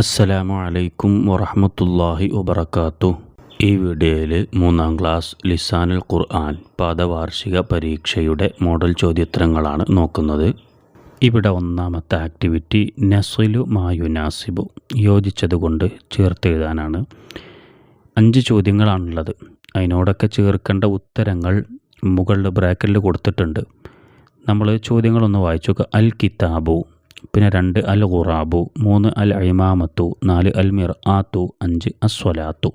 അസ്സലാമു അലൈക്കും വറഹമത്തല്ലാഹി വബർക്കാത്തു ഈ വീഡിയോയിൽ മൂന്നാം ക്ലാസ് ലിസാനുൽ ഖുർആൻ പാദവാർഷിക പരീക്ഷയുടെ മോഡൽ ചോദ്യോത്തരങ്ങളാണ് നോക്കുന്നത്. ഇവിടെ ഒന്നാമത്തെ ആക്ടിവിറ്റി നസ്ലു മായുനാസിബു യോജിച്ചതുകൊണ്ട് ചേർത്തെഴുതാനാണ്. അഞ്ച് ചോദ്യങ്ങളാണുള്ളത്. അതിനോടൊക്കെ ചേർക്കേണ്ട ഉത്തരങ്ങൾ മുകളിൽ ബ്രാക്കറ്റിൽ കൊടുത്തിട്ടുണ്ട്. നമ്മൾ ചോദ്യങ്ങളൊന്ന് വായിച്ചു അൽ കിതാബു പിന്നെ രണ്ട് അൽ ഖുറാബു മൂന്ന് അൽ ഇമാമത്തു നാല് അൽ മിർ ആത്തു അഞ്ച് അസ്വലാത്തു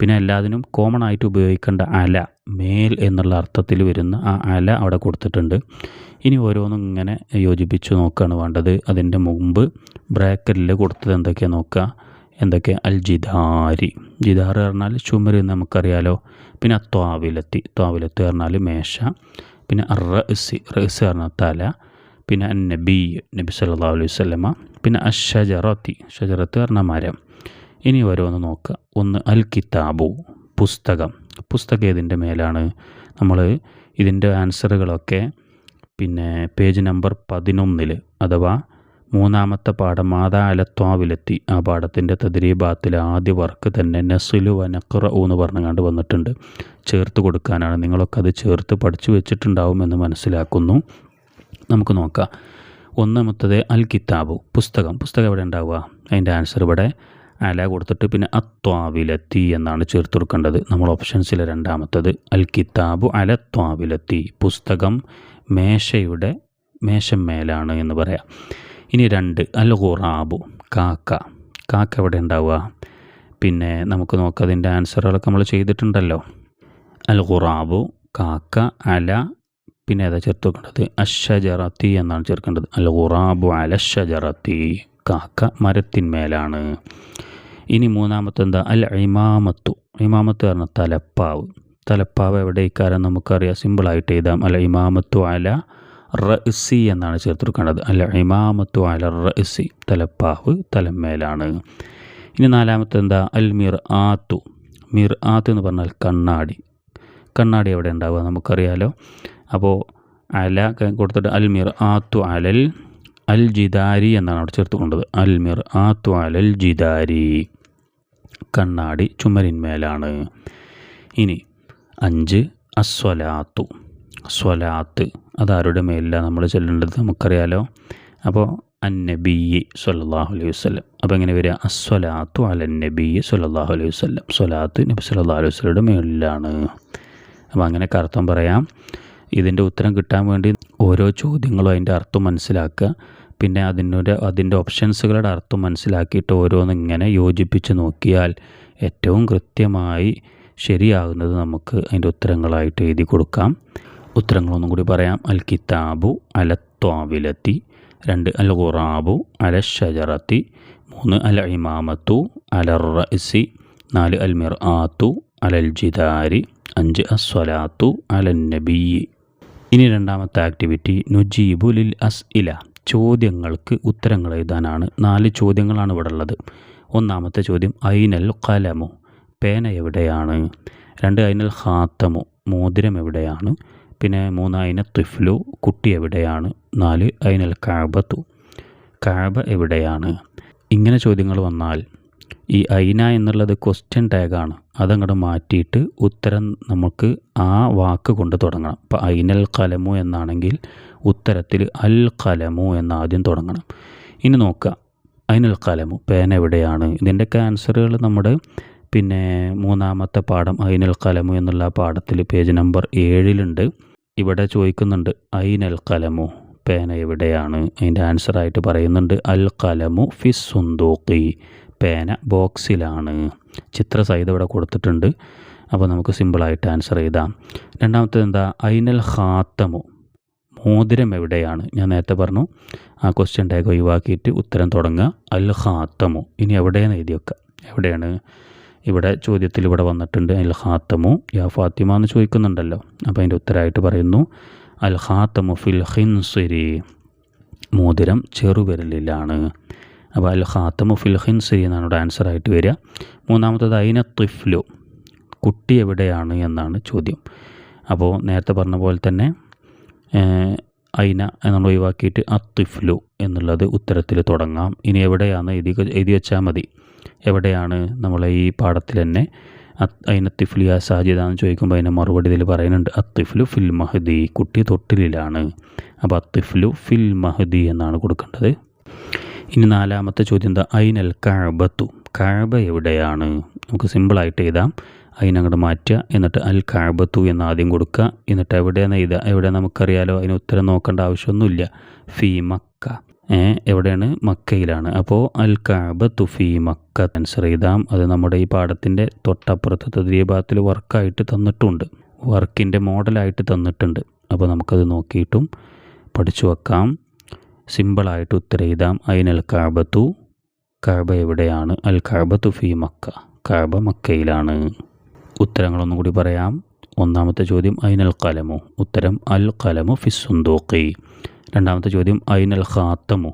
പിന്നെ എല്ലാത്തിനും കോമൺ ആയിട്ട് ഉപയോഗിക്കേണ്ട അല മേൽ എന്നുള്ള അർത്ഥത്തിൽ വരുന്ന ആ അല അവിടെ കൊടുത്തിട്ടുണ്ട്. ഇനി ഓരോന്നും ഇങ്ങനെ യോജിപ്പിച്ച് നോക്കുകയാണ് വേണ്ടത്. അതിന്റെ മുമ്പ് ബ്രാക്കറ്റിൽ കൊടുത്തത് എന്തൊക്കെയാണ് നോക്കുക? എന്തൊക്കെ? അൽ ജിദാരി. ജിദാർ പറഞ്ഞാൽ ചുമര് എന്ന് നമുക്കറിയാലോ. പിന്നെ ത്വാവിലത്തി. ത്വാവിലത്ത് പറഞ്ഞാൽ മേശ. പിന്നെ റസ് റസ് പറഞ്ഞാൽ തല. പിന്നെ നബി നബി സല്ലാ അലൈഹി സ്വലമ പിന്നെ അഷജറത്തി ഷജറത്ത് പറഞ്ഞ മരം. ഇനി ഓരോന്ന് നോക്കുക ഒന്ന് അൽ കിതാബു പുസ്തകം. പുസ്തകം ഏതിന്റെ മേലാണ്? നമ്മൾ ഇതിന്റെ ആൻസറുകളൊക്കെ പിന്നെ പേജ് നമ്പർ പതിനൊന്നിൽ അഥവാ മൂന്നാമത്തെ പാഠം മാതാ അലത്വാവിലെത്തി ആ പാഠത്തിന്റെ തദ്രീബാത്തിൽ ആദ്യ വർക്ക് തന്നെ നസുലു വനക്കുറ എന്ന് പറഞ്ഞുകൊണ്ട് വന്നിട്ടുണ്ട്. ചേർത്ത് കൊടുക്കാനാണ്. നിങ്ങളൊക്കെ അത് ചേർത്ത് പഠിച്ചു വെച്ചിട്ടുണ്ടാവുമെന്ന് മനസ്സിലാക്കുന്നു. നമുക്ക് നോക്കാം. ഒന്നാമത്തത് അൽ കിതാബു പുസ്തകം. പുസ്തകം എവിടെ ഉണ്ടാവുക? അതിന്റെ ആൻസർ ഇവിടെ അല കൊടുത്തിട്ട് പിന്നെ അത്വാവിലെത്തി എന്നാണ് ചേർത്ത് കൊടുക്കേണ്ടത്. നമ്മൾ ഓപ്ഷൻസിൽ രണ്ടാമത്തത് അൽ കിതാബു അലത്വാവിലെത്തി പുസ്തകം മേശയുടെ മേശം മേലാണ് എന്ന് പറയാം. ഇനി രണ്ട് അൽ ഖുറാബു കാക്ക. കാക്ക എവിടെ ഉണ്ടാവുക? പിന്നെ നമുക്ക് നോക്കാം അതിന്റെ ആൻസറുകളൊക്കെ നമ്മൾ ചെയ്തിട്ടുണ്ടല്ലോ. അൽ ഖുറാബു കാക്ക അല പിന്നെ ഏതാ ചേർത്ത് വെക്കേണ്ടത്? അഷജറത്തി എന്നാണ് ചേർക്കേണ്ടത്. അൽ ഖുറാബു അലഷജറത്തി കാക്ക മരത്തിന്മേലാണ്. ഇനി മൂന്നാമത്തെ എന്താ? അൽ ഇമാമത്തു ഇമാമത്ത് പറഞ്ഞ തലപ്പാവ്. തലപ്പാവ് എവിടെ? ഇക്കാരം നമുക്കറിയാം. സിമ്പിളായിട്ട് എഴുതാം. അല്ല ഇമാമത്തു അല റഇസി എന്നാണ് ചേർത്ത് അല്ല ഇമാമത്തു അല റഇസി തലപ്പാവ് തലമേലാണ് ഇനി നാലാമത്തെ എന്താ? അൽ മിർ ആത്തു മിർ ആത്ത് എന്ന് പറഞ്ഞാൽ കണ്ണാടി. കണ്ണാടി എവിടെ ഉണ്ടാവുക? നമുക്കറിയാലോ. അപ്പോൾ അല കൊടുത്തിട്ട് അൽ മിർ ആത്തു അലൽ അൽ ജിദാരി എന്നാണ് അവിടെ ചേർത്ത് കൊണ്ടത് അൽ മിർ ആത്തു അലൽ ജിദാരി. കണ്ണാടി ചുമരിന്മേലാണ്. ഇനി അഞ്ച് അസ്വലാത്തു. സ്വലാത്ത് അതാരുടെ മേലില്ല നമ്മൾ ചെല്ലേണ്ടത് നമുക്കറിയാലോ? അപ്പോൾ അന്നബി സല്ലാഹു അലൈഹി വസ്ലം അപ്പോൾ എങ്ങനെ വരിക? അസ്വലാത്തു അലന്നബി സല്ലാഹു അലൈഹി വസ്ലം സ്വലാത്ത് നബി സല്ലാ അലൈഹി വസ്ലയുടെ മേളിലാണ് അപ്പോൾ അങ്ങനെ അർത്ഥം പറയാം. ഇതിന്റെ ഉത്തരം കിട്ടാൻ വേണ്ടി ഓരോ ചോദ്യങ്ങളും അതിന്റെ അർത്ഥം മനസ്സിലാക്കുക. പിന്നെ അതിനൊരു അതിന്റെ ഓപ്ഷൻസുകളുടെ അർത്ഥം മനസ്സിലാക്കിയിട്ട് ഓരോന്ന് ഇങ്ങനെ യോജിപ്പിച്ച് നോക്കിയാൽ ഏറ്റവും കൃത്യമായി ശരിയാകുന്നത് നമുക്ക് അതിന്റെ ഉത്തരങ്ങളായിട്ട് എഴുതി കൊടുക്കാം. ഉത്തരങ്ങളൊന്നും കൂടി പറയാം. അൽ കിതാബു അല ത്വാവിലത്തി രണ്ട് അൽ ഖുറാബു അല ഷജറത്തി മൂന്ന് അൽ ഇമാമത്തു അലർ റഇസി നാല് അൽ മിർ ആത്തു അലൽ ജിദാരി അഞ്ച് അസ്വലാത്തു അലൻ നബി ഇനി രണ്ടാമത്തെ ആക്ടിവിറ്റി നുജീബുലിൽ അസ് ഇല. ചോദ്യങ്ങൾക്ക് ഉത്തരങ്ങൾ എഴുതാനാണ്. നാല് ചോദ്യങ്ങളാണ് ഇവിടെ ഉള്ളത് ഒന്നാമത്തെ ചോദ്യം ഐനൽ കലമു പേന എവിടെയാണ്? രണ്ട് ഐനൽ ഹാത്തമു മോതിരം എവിടെയാണ്? പിന്നെ മൂന്ന് ഐന തിഫ്ലു. കുട്ടി എവിടെയാണ്? നാല് ഐനൽ കാബത്തു കാബ എവിടെയാണ്? ഇങ്ങനെ ചോദ്യങ്ങൾ വന്നാൽ ഈ ഐന എന്നുള്ളത് ക്വസ്റ്റ്യൻ ടാഗാണ് അതങ്ങോട്ട് മാറ്റിയിട്ട് ഉത്തരം നമുക്ക് ആ വാക്ക് കൊണ്ട് തുടങ്ങണം. ഇപ്പോൾ ഐനൽ കലമു എന്നാണെങ്കിൽ ഉത്തരത്തിൽ അൽ കലമു എന്നാദ്യം തുടങ്ങണം. ഇനി നോക്കുക ഐനൽ കലമു പേന എവിടെയാണ്? ഇതിന്റെയൊക്കെ ആൻസറുകൾ നമ്മുടെ പിന്നെ മൂന്നാമത്തെ പാഠം ഐനൽ കലമു എന്നുള്ള പാഠത്തിൽ പേജ് നമ്പർ ഏഴിലുണ്ട്. ഇവിടെ ചോദിക്കുന്നുണ്ട് ഐനൽ കലമു പേന എവിടെയാണ്? അതിന്റെ ആൻസറായിട്ട് പറയുന്നുണ്ട് അൽ കലമു ഫിസ് സുന്തൂക്കി പേന ബോക്സിലാണ്. ചിത്ര ചിത്രസഹിതം ഇവിടെ കൊടുത്തിട്ടുണ്ട്. അപ്പോൾ നമുക്ക് സിമ്പിളായിട്ട് ആൻസർ ചെയ്താം രണ്ടാമത്തത് എന്താ? ഐനൽ ഹാത്തമു മോതിരം എവിടെയാണ്? ഞാൻ നേരത്തെ പറഞ്ഞു. ആ ക്വസ്റ്റ്യൻ ടാഗ് ഒഴിവാക്കിയിട്ട് ഉത്തരം തുടങ്ങുക. അൽ ഹാത്തമു ഇനി എവിടെയെന്ന് എഴുതി വെക്കുക എവിടെയാണ്? ഇവിടെ ചോദ്യത്തിൽ ഇവിടെ വന്നിട്ടുണ്ട്. അൽ ഹാത്തമു യാ ഫാത്തിമ എന്ന് ചോദിക്കുന്നുണ്ടല്ലോ. അപ്പോൾ അതിന്റെ ഉത്തരമായിട്ട് പറയുന്നു. അൽ ഹാത്തമു ഫിൽ ഹിൻസുരി മോതിരം ചെറുവിരലിലാണ്. അപ്പോൾ അൽ ഖാത്തമു ഫിൽ ഹിൻസി എന്നാണ് ഇവിടെ ആൻസർ ആയിട്ട് വരിക. മൂന്നാമത്തത് അയിന തിഫ്ലു കുട്ടി എവിടെയാണ് എന്നാണ് ചോദ്യം. അപ്പോൾ നേരത്തെ പറഞ്ഞ പോലെ തന്നെ അയിന എന്നുള്ള ഒഴിവാക്കിയിട്ട് അത്തിഫ്ലു എന്നുള്ളത് ഉത്തരത്തിൽ തുടങ്ങാം. ഇനി എവിടെയാണ് എഴുതി എഴുതി വെച്ചാൽ മതി. എവിടെയാണ് നമ്മളെ ഈ പാഠത്തിൽ തന്നെ അതിന് തിഫ്ലിയ സാജിദ എന്ന് ചോദിക്കുമ്പോൾ അതിന്റെ മറുപടി ഇതിൽ പറയുന്നുണ്ട്. അത്തിഫ്ലു ഫിൽ മഹദി കുട്ടി തൊട്ടിലാണ് അപ്പോൾ അത്തിഫ്ലു ഫിൽ മഹദി എന്നാണ് കൊടുക്കേണ്ടത്. ഇനി നാലാമത്തെ ചോദ്യം എന്താ? ഐനൽ കഴബത്തു കഴബ എവിടെയാണ്? നമുക്ക് സിമ്പിളായിട്ട് എഴുതാം. അതിനങ്ങോട്ട് മാറ്റുക എന്നിട്ട് അൽ കഴബത്തു എന്ന് ആദ്യം കൊടുക്കുക. എന്നിട്ട് എവിടെയാണ് എഴുതുക? എവിടെ നമുക്കറിയാലോ അതിന് ഉത്തരം നോക്കേണ്ട ആവശ്യമൊന്നുമില്ല. ഫീ മക്ക. എവിടെയാണ്? മക്കയിലാണ്. അപ്പോൾ അൽ കഅബത്തു ഫീ മക്ക. ആൻസർ എഴുതാം. അത് നമ്മുടെ ഈ പാഠത്തിന്റെ തൊട്ടപ്പുറത്ത് തദ്രീഭാഗത്തിൽ വർക്കായിട്ട് തന്നിട്ടുണ്ട്. വർക്കിന്റെ മോഡലായിട്ട് തന്നിട്ടുണ്ട്. അപ്പോൾ നമുക്കത് നോക്കിയിട്ടും പഠിച്ചു വെക്കാം. സിമ്പിളായിട്ട് ഉത്തരം എഴുതാം. അൽ കാബത്തു കാബ എവിടെയാണ്? അൽ കാബത്തു ഫി മക്ക. കാബ മക്കയിലാണ്. ഉത്തരങ്ങളൊന്നും കൂടി പറയാം. ഒന്നാമത്തെ ചോദ്യം ഐനൽ കലമു? ഉത്തരം അൽ കലമു ഫിസുന്തൂക്കി രണ്ടാമത്തെ ചോദ്യം ഐനൽ ഖാത്തമു?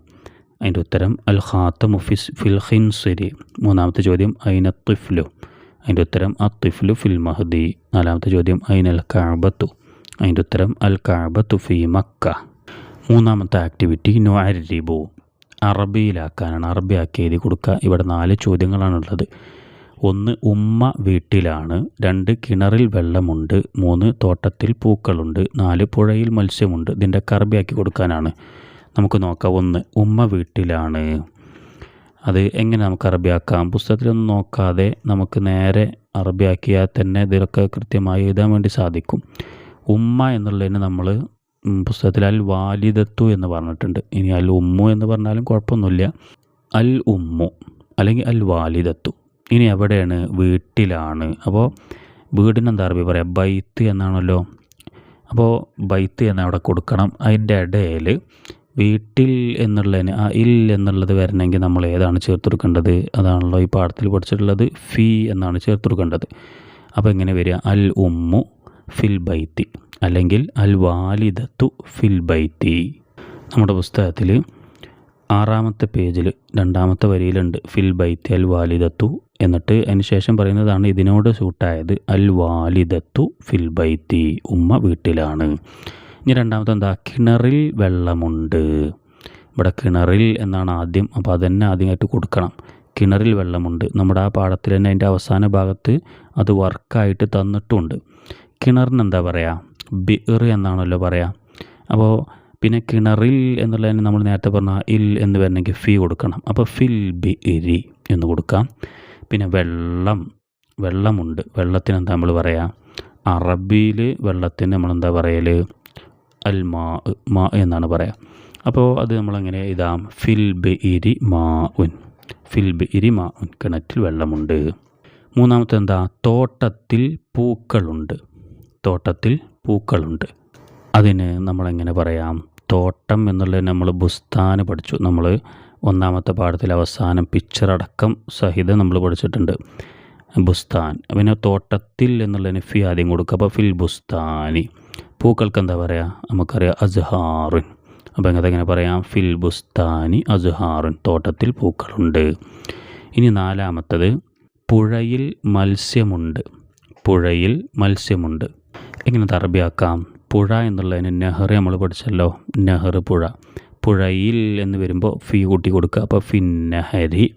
അതിന്റെ ഉത്തരം അൽ ഖാത്തമു ഫിസ് ഫിൽ ഖിൻസിരി. മൂന്നാമത്തെ ചോദ്യം ഐന തിഫ്ലു? അതിന്റെ ഉത്തരം അ തിഫ്ലു ഫിൽ മഹദി. നാലാമത്തെ ചോദ്യം ഐനൽ കാബത്തു? അതിന്റെ ഉത്തരം അൽ കാബത്തു ഫി മക്ക. മൂന്നാമത്തെ ആക്ടിവിറ്റി നോ അരിബു അറബിയിലാക്കാനാണ്. അറബിയാക്കി എഴുതി കൊടുക്കുക. ഇവിടെ നാല് ചോദ്യങ്ങളാണുള്ളത്. ഒന്ന് ഉമ്മ വീട്ടിലാണ്. രണ്ട് കിണറിൽ വെള്ളമുണ്ട്. മൂന്ന് തോട്ടത്തിൽ പൂക്കളുണ്ട്. നാല് പുഴയിൽ മത്സ്യമുണ്ട്. ഇതിന്റെ കറബിയാക്കി കൊടുക്കാനാണ്. നമുക്ക് നോക്കാം. ഒന്ന് ഉമ്മ വീട്ടിലാണ്. അത് എങ്ങനെ നമുക്ക് അറബിയാക്കാം? പുസ്തകത്തിലൊന്നും നോക്കാതെ നമുക്ക് നേരെ അറബിയാക്കിയാൽ തന്നെ ഇതിലൊക്കെ കൃത്യമായി എഴുതാൻ വേണ്ടി സാധിക്കും. ഉമ്മ എന്നുള്ളതിന് നമ്മൾ പുസ്തകത്തിൽ അൽ വാലിദത്തു എന്ന് പറഞ്ഞിട്ടുണ്ട്. ഇനി അൽ ഉമ്മു എന്ന് പറഞ്ഞാലും കുഴപ്പമൊന്നുമില്ല. അൽ ഉമ്മു അല്ലെങ്കിൽ അൽ വാലിദത്തു. ഇനി എവിടെയാണ്? വീട്ടിലാണ്. അപ്പോൾ വീടിന് എന്താ അറബി പറയാം? ബൈത്ത് എന്നാണല്ലോ. അപ്പോൾ ബൈത്ത് എന്ന് അവിടെ കൊടുക്കണം. അതിന്റെ ഇടയിൽ വീട്ടിൽ എന്നുള്ളതിന് ആ ഇൽ എന്നുള്ളത് വരണമെങ്കിൽ നമ്മൾ ഏതാണ് ചേർത്ത് കൊടുക്കേണ്ടത്? അതാണല്ലോ ഈ പാഠത്തിൽ പഠിച്ചിട്ടുള്ളത്. ഫി എന്നാണ് ചേർത്ത് കൊടുക്കേണ്ടത്. അപ്പോൾ എങ്ങനെ വരിക? അൽ ഉമ്മു ഫിൽ ബൈത്തി അല്ലെങ്കിൽ അൽ വാലിദത്തു ഫിൽ ബൈത്തി. നമ്മുടെ പുസ്തകത്തിൽ ആറാമത്തെ പേജിൽ രണ്ടാമത്തെ വരിയിലുണ്ട് ഫിൽ ബൈത്തി അൽ വാലിദത്തു എന്നിട്ട് അതിനുശേഷം പറയുന്നതാണ് ഇതിനോട് സൂട്ടായത് അൽ വാലിദത്തു ഫിൽ ബൈത്തി ഉമ്മ വീട്ടിലാണ്. ഇനി രണ്ടാമത്തെ എന്താ? കിണറിൽ വെള്ളമുണ്ട്. ഇവിടെ കിണറിൽ എന്നാണ് ആദ്യം അപ്പോൾ അതന്നെ ആദ്യമായിട്ട് കൊടുക്കണം. കിണറിൽ വെള്ളമുണ്ട്. നമ്മുടെ ആ പാഠത്തിൽ തന്നെ അതിന്റെ അവസാന ഭാഗത്ത് അത് വർക്കായിട്ട് തന്നിട്ടുണ്ട്. കിണറിന് എന്താ പറയുക ബിർ എന്നാണല്ലോ പറയുക അപ്പോൾ പിന്നെ കിണറിൽ എന്നുള്ളതിന് നമ്മൾ നേരത്തെ പറഞ്ഞ ഇൽ എന്ന് വരണമെങ്കിൽ ഫി കൊടുക്കണം. അപ്പോൾ ഫിൽ ബി ഇരി എന്ന് കൊടുക്കാം. പിന്നെ വെള്ളം വെള്ളമുണ്ട്. വെള്ളത്തിന് എന്താ നമ്മൾ പറയുക അറബിയിൽ വെള്ളത്തിന് നമ്മളെന്താ പറയൽ അൽ മാ മാ എന്നാണ് പറയുക അപ്പോൾ അത് നമ്മളെങ്ങനെ ഇതാം ഫിൽ ബി ഇരി മാ ഉൻ. ഫിൽ ബി ഇരി മാ ഉൻ. കിണറ്റിൽ വെള്ളമുണ്ട്. മൂന്നാമത്തെ എന്താ തോട്ടത്തിൽ പൂക്കളുണ്ട്. തോട്ടത്തിൽ പൂക്കളുണ്ട്. അതിന് നമ്മളെങ്ങനെ പറയാം? തോട്ടം എന്നുള്ളത് നമ്മൾ ബുസ്താന് പഠിച്ചു. നമ്മൾ ഒന്നാമത്തെ പാഠത്തിൽ അവസാനം പിക്ചർ അടക്കം സഹിതം നമ്മൾ പഠിച്ചിട്ടുണ്ട്. ബുസ്താൻ. പിന്നെ തോട്ടത്തിൽ എന്നുള്ളതിന് ഫി ആദ്യം കൊടുക്കുക. അപ്പോൾ ഫിൽ ബുസ്താനി. പൂക്കൾക്ക് എന്താ പറയുക നമുക്കറിയാം അസ്ഹാറുൻ അപ്പോൾ എങ്ങനെ പറയാം? ഫിൽ ബുസ്താനി അസ്ഹാറുൻ തോട്ടത്തിൽ പൂക്കളുണ്ട്. ഇനി നാലാമത്തത് പുഴയിൽ മത്സ്യമുണ്ട്. പുഴയിൽ മത്സ്യമുണ്ട്. എങ്ങനെ തറബിയാക്കാം പുഴ എന്നുള്ളതിന് നെഹർ നമ്മൾ പഠിച്ചല്ലോ. നെഹർ പുഴ. പുഴയിൽ എന്ന് വരുമ്പോൾ ഫീ കൂട്ടി കൊടുക്കുക. അപ്പോൾ ഫിന്നഹരി.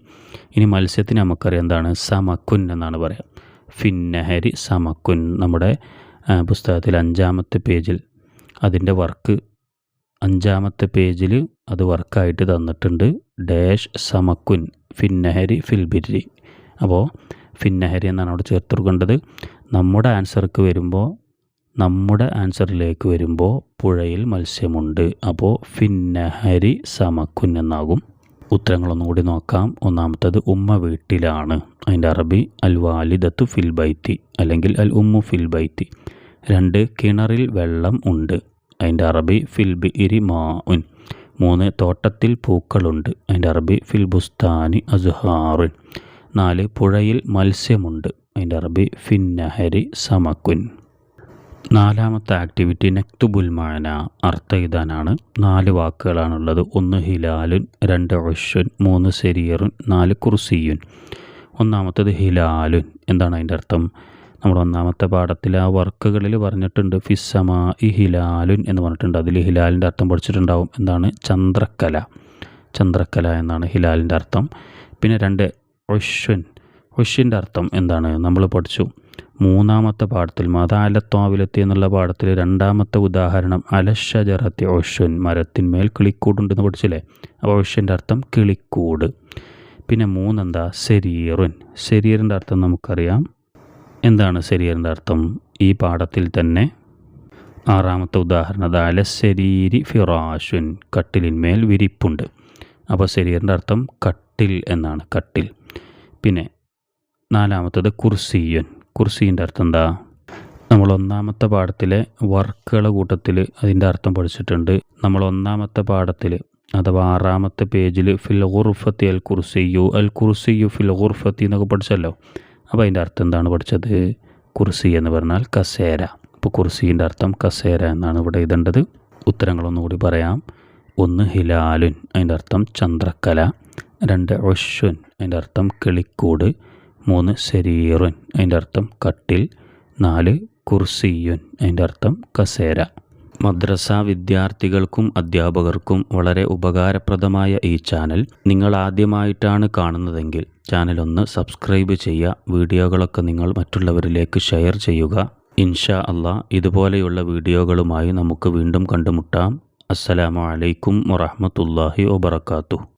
ഇനി മത്സ്യത്തിന് നമുക്കറിയാം എന്താണ്? സമക്കുൻ എന്നാണ് പറയുക. ഫിന്നഹരി സമക്കുൻ. നമ്മുടെ പുസ്തകത്തിൽ അഞ്ചാമത്തെ പേജിൽ അതിന്റെ വർക്ക്. അഞ്ചാമത്തെ പേജിൽ അത് വർക്കായിട്ട് തന്നിട്ടുണ്ട്. ഡാഷ് സമക്കുൻ. ഫിന്നഹരി ഫിൽബിരി അപ്പോൾ ഫിന്നഹരി എന്നാണ് അവിടെ ചേർത്ത് കൊടുക്കേണ്ടത്. നമ്മുടെ ആൻസർക്ക് വരുമ്പോൾ നമ്മുടെ ആൻസറിലേക്ക് വരുമ്പോൾ പുഴയിൽ മത്സ്യമുണ്ട്. അപ്പോൾ ഫിന്നഹരി സമക്കുൻ എന്നാകും ഉത്തരങ്ങളൊന്നും കൂടി നോക്കാം. ഒന്നാമത്തത് ഉമ്മ വീട്ടിലാണ്. അതിന്റെ അറബി അൽ വാലിദത്തു ഫിൽ ബൈത്തി അല്ലെങ്കിൽ അൽ ഉമ്മു ഫിൽ ബൈത്തി. രണ്ട് കിണറിൽ വെള്ളം ഉണ്ട്. അതിന്റെ അറബി ഫിൽ ബി ഇരി മാഉൻ. മൂന്ന് തോട്ടത്തിൽ പൂക്കളുണ്ട്. അതിന്റെ അറബി ഫിൽ ബുസ്താനി അസുഹാറുൻ. നാല് പുഴയിൽ മത്സ്യമുണ്ട്. അതിന്റെ അറബി ഫിന്നഹരി സമക്കുൻ നാലാമത്തെ ആക്ടിവിറ്റി നെക്തുബുൽ മാന അർത്ഥ എഴുതാനാണ്. നാല് വാക്കുകളാണുള്ളത്. ഒന്ന് ഹിലാലുൻ രണ്ട് ഒഷുൻ മൂന്ന് സെരിയറുൻ നാല് കുർസിയുൻ. ഒന്നാമത്തത് ഹിലാലുൻ എന്താണ് അതിന്റെ അർത്ഥം. നമ്മൾ ഒന്നാമത്തെ പാഠത്തിൽ ആ വർക്കുകളിൽ പറഞ്ഞിട്ടുണ്ട്. ഫിസമാ ഇ ഹിലാലുൻ എന്ന് പറഞ്ഞിട്ടുണ്ട്. അതിൽ ഹിലാലിന്റെ അർത്ഥം പഠിച്ചിട്ടുണ്ടാവും. എന്താണ്? ചന്ദ്രക്കല. ചന്ദ്രക്കല എന്നാണ് ഹിലാലിന്റെ അർത്ഥം. പിന്നെ രണ്ട് ഒഷ്വൻ ഒഷ്യന്റെ അർത്ഥം എന്താണ്? നമ്മൾ പഠിച്ചു. മൂന്നാമത്തെ പാഠത്തിൽ മതാലത്തോവിലെത്തി എന്നുള്ള പാഠത്തിൽ രണ്ടാമത്തെ ഉദാഹരണം അലഷജറത്തി ഒഷ്യൻ മരത്തിന്മേൽ കിളിക്കൂടുണ്ടെന്ന് പഠിച്ചില്ലേ? അപ്പോൾ ഒഷ്യന്റെ അർത്ഥം കിളിക്കൂട്. പിന്നെ മൂന്നെന്താ? ശരീറുൻ ശരീറിന്റെ അർത്ഥം നമുക്കറിയാം. എന്താണ് ശരീറിന്റെ അർത്ഥം? ഈ പാഠത്തിൽ തന്നെ ആറാമത്തെ ഉദാഹരണം അത് അലശരീരി ഫിറാഷുൻ കട്ടിലിന്മേൽ വിരിപ്പുണ്ട്. അപ്പോൾ ശരീറിന്റെ അർത്ഥം കട്ടിൽ എന്നാണ് കട്ടിൽ. പിന്നെ നാലാമത്തത് കുർസിയൻ. കുർസീന്റെ അർത്ഥം എന്താ നമ്മൾ ഒന്നാമത്തെ പാഠത്തിലെ വർക്കുകളുടെ കൂട്ടത്തിൽ അതിന്റെ അർത്ഥം പഠിച്ചിട്ടുണ്ട്. നമ്മൾ ഒന്നാമത്തെ പാഠത്തിൽ അഥവാ ആറാമത്തെ പേജിൽ ഫിൽ ഖുർഫത്തി അൽ കുർസിയു അൽ കുർസിയു ഫിൽ ഖുർഫത്തി എന്നൊക്കെ പഠിച്ചല്ലോ. അപ്പോൾ അതിന്റെ അർത്ഥം എന്താണ് പഠിച്ചത്? കുർസി എന്ന് പറഞ്ഞാൽ കസേര. അപ്പോൾ കുർസീന്റെ അർത്ഥം കസേര എന്നാണ് ഇവിടെ എഴുതേണ്ടത്. ഉത്തരങ്ങളൊന്നുകൂടി പറയാം. ഒന്ന് ഹിലാലുൻ അതിന്റെ അർത്ഥം ചന്ദ്രക്കല. രണ്ട് ഒഷുൻ അതിന്റെ അർത്ഥം കിളിക്കൂട്. മൂന്ന് ശരീറുൻ അതിന്റെ അർത്ഥം കട്ടിൽ നാല് കുർസിയുൻ അതിന്റെ അർത്ഥം കസേര. മദ്രസ വിദ്യാർത്ഥികൾക്കും അധ്യാപകർക്കും വളരെ ഉപകാരപ്രദമായ ഈ ചാനൽ നിങ്ങൾ ആദ്യമായിട്ടാണ് കാണുന്നതെങ്കിൽ ചാനൽ ഒന്ന് സബ്സ്ക്രൈബ് ചെയ്യുക വീഡിയോകളൊക്കെ നിങ്ങൾ മറ്റുള്ളവരിലേക്ക് ഷെയർ ചെയ്യുക. ഇൻഷാ അള്ളാ ഇതുപോലെയുള്ള വീഡിയോകളുമായി നമുക്ക് വീണ്ടും കണ്ടുമുട്ടാം. അസ്സലാമു അലൈക്കും വറഹ്മത്തുള്ളാഹി വബറകാതുഹു.